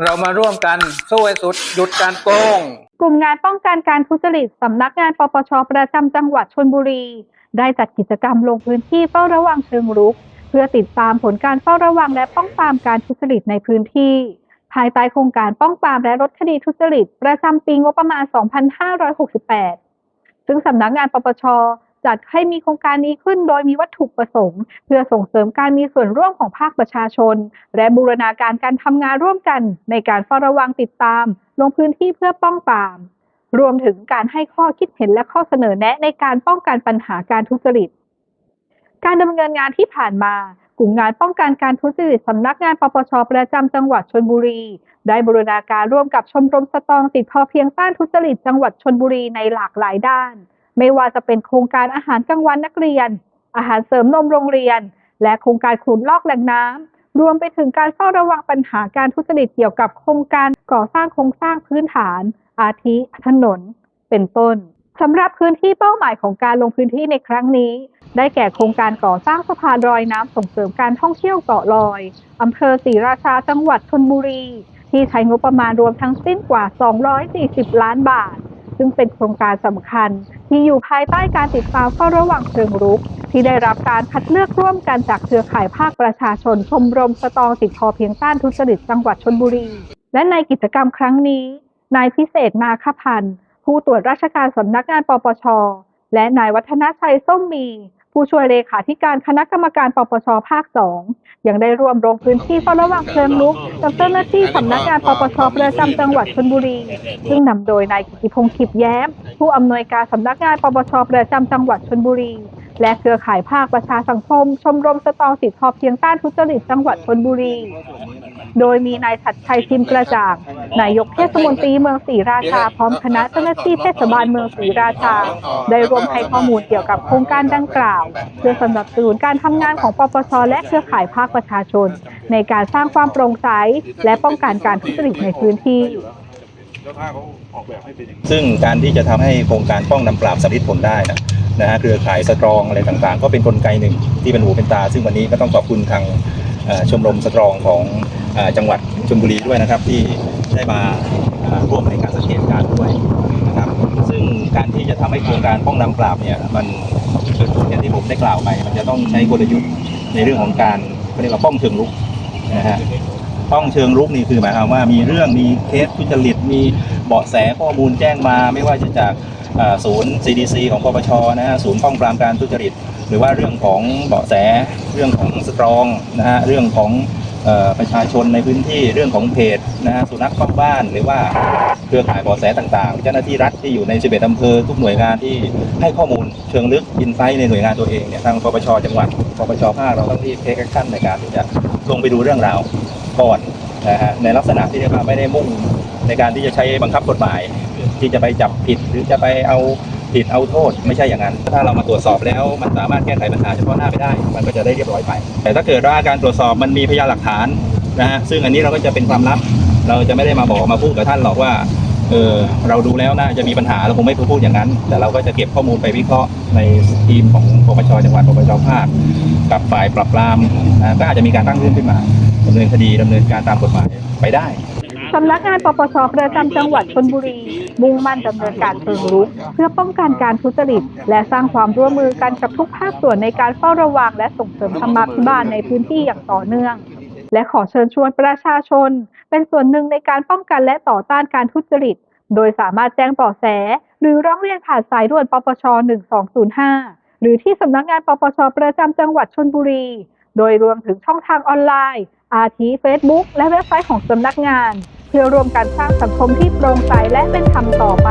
เรามาร่วมกันสู้ให้สุดหยุดการโกง กลุ่มงานป้องกันการทุจริตสำนักงานปปชประจำจังหวัดชลบุรี ได้จัดกิจกรรมลงพื้นที่เฝ้าระวังเชิงรุก เพื่อติดตามผลการเฝ้าระวังและป้องปรามการทุจริตในพื้นที่ ภายใต้โครงการป้องปรามและลดคดีทุจริต ประจำปีงบประมาณ 2568 ซึ่งสำนักงานปปช จัดให้มีโครงการนี้ขึ้นโดยมีวัตถุประสงค์ เพื่อส่งเสริมการมีส่วนร่วมของภาคประชาชน และบูรณาการการทำงานร่วมกัน ในการเฝ้าระวังติดตาม ลงพื้นที่เพื่อป้องปราม รวมถึงการให้ข้อคิดเห็นและข้อเสนอแนะในการป้องกันปัญหาการทุจริต การดำเนินงานที่ผ่านมากลุ่มงานป้องกันการทุจริตสำนักงานปปชประจำจังหวัดชลบุรี ได้บูรณาการร่วมกับชมรมสตองติดพอเพียงต้านทุจริตจังหวัดชลบุรีในหลากหลายด้าน ไม่ว่าจะเป็นโครงการอาหารกลางวันนักเรียน อาหารเสริมนมโรงเรียน และโครงการขุดลอกแหล่งน้ำรวมไปถึงการเฝ้าระวังปัญหาการทุจริตเกี่ยวกับโครงการก่อสร้างโครงสร้างพื้นฐาน อาทิถนน เป็นต้นสำหรับพื้นที่เป้าหมายของการลงพื้นที่ในครั้งนี้ ได้แก่โครงการก่อสร้างสะพานลอยน้ำส่งเสริมการท่องเที่ยวเกาะลอยอำเภอศรีราชาจังหวัดชลบุรี ที่ใช้งบประมาณรวมทั้งสิ้นกว่า 240 ล้านบาท ซึ่งเป็นโครงการสำคัญ ที่อยู่ภายใต้การติดตามเฝ้าระวังเชิงรุก ที่ได้รับการคัดเลือกร่วมกันจากเครือข่ายภาคประชาชนชมรมสตองติดพอเพียงต้านทุจริตจังหวัดชลบุรี และในกิจกรรมครั้งนี้ นายพิเศษนาคพันธ์ผู้ตรวจราชการสำนักงานปปช และนายวัฒนชัยส้มมี ผู้ช่วยเลขาธิการคณะกรรมการปปชภาค2ยังได้ร่วมลงพื้นที่เฝ้าระวังเชิงลุกกับเจ้าหน้าที่สำนักงานปปชประจำจังหวัดชลบุรี ซึ่งนำโดยนายกิติพงศ์ขิบแย้ม ผู้อำนวยการสำนักงานปปชประจำจังหวัดชลบุรี และเครือข่ายภาคประชาสังคม ชมรมสตอสิทธิพอเพียงต้านทุจริตจังหวัดชลบุรี โดยมีนายชัดชัยพิมกระจ่างนายกเทศมนตรีเมืองศรีราชา พร้อมคณะเจ้าหน้าที่เทศบาลเมืองศรีราชา ได้รวมให้ข้อมูลเกี่ยวกับโครงการดังกล่าว เพื่อสนับสนุนการทำงานของปปชและเครือข่ายภาคประชาชน ในการสร้างความโปร่งใสและป้องกันการทุจริตในพื้นที่ แล้วถ้าเขาออกแบบให้เป็นอย่างนี้ซึ่งการที่จะทำให้โครงการป้องนำปราบสำลิดผลได้นะนะฮะเครือข่ายสตรองอะไรต่างๆ ก็เป็นกลไกหนึ่งที่เป็นหูเป็นตา ซึ่งวันนี้ก็ต้องขอบคุณทางชมรมสตรองของอจังหวัดชลบุรีด้วยนะครับ ที่ได้มาร่วมในการสังเกตการด้วยนะครับ ซึ่งการที่จะทำให้โครงการป้องนำปราบเนี่ยมันอย่างที่ผมได้กล่าวไป มันจะต้องใช้กลยุทธ์ในเรื่องของการเขาเรียกว่าป้องเชิงลุกนะฮะ ป้องเชิงรุกนี่คือหมายความว่ามีเรื่องมีเคสทุจริตมีเบาะแสข้อมูลแจ้งมา ไม่ว่าจะจากศูนย์ CDC ของปปชนะฮะศูนย์ป้องปรามการทุจริต หรือว่าเรื่องของเบาะแสเรื่องของสตรองนะฮะเรื่องของประชาชนในพื้นที่เรื่องของเพจนะฮะสุนัขเข้าบ้านหรือว่าเครือข่ายเบาะแสต่างๆ เจ้าหน้าที่รัฐที่อยู่ใน11อำเภอทุกหน่วยงานที่ให้ข้อมูลเชิงลึกอินไซต์ในหน่วยงานตัวเองเนี่ยทางปปชจังหวัดปปชภาคเราต้องรีบเทคแอคชั่นในการที่จะลงไปดูเรื่องราว ก่อนนะฮะในลักษณะที่เรียกว่าไม่ได้มุ่งในการที่จะใช้บังคับกฎหมาย ที่จะไปจับผิดหรือจะไปเอาผิดเอาโทษไม่ใช่อย่างนั้น ถ้าเรามาตรวจสอบแล้วมันสามารถแก้ไขปัญหาเฉพาะหน้าไม่ได้ มันก็จะได้เรียบร้อยไป แต่ถ้าเกิดว่าการตรวจสอบมันมีพยานหลักฐานนะฮะซึ่งอันนี้เราก็จะเป็นความลับ เราจะไม่ได้มาบอกมาพูดกับท่านหรอกว่าเออเราดูแล้วน่าจะมีปัญหาเราคงไม่พูดอย่างนั้น แต่เราก็จะเก็บข้อมูลไปวิเคราะห์ในทีมของปปชจังหวัดปปชภาคกับฝ่ายปราบปรามนะก็อาจจะมีการตั้งเรื่องขึ้นมา ดำเนินคดีดำเนินการตามกฎหมายไปได้สำนักงานปปชประจำจังหวัดชลบุรี มุ่งมั่นดำเนินการเชิงรุก เพื่อป้องกันการทุจริต และสร้างความร่วมมือกันกับทุกภาคส่วนในการเฝ้าระวัง และส่งเสริมธรรมาภิบาลในพื้นที่อย่างต่อเนื่อง และขอเชิญชวนประชาชน เป็นส่วนหนึ่งในการป้องกันและต่อต้านการทุจริต โดยสามารถแจ้งเบาะแส หรือร้องเรียนผ่านสายด่วนปปช 1205 หรือที่สำนักงานปปชประจำจังหวัดชลบุรี โดยรวมถึงช่องทางออนไลน์อาทิเฟซบุ๊กและเว็บไซต์ของสำนักงาน เพื่อรวมการสร้างสังคมที่โปร่งใสและเป็นธรรมต่อไป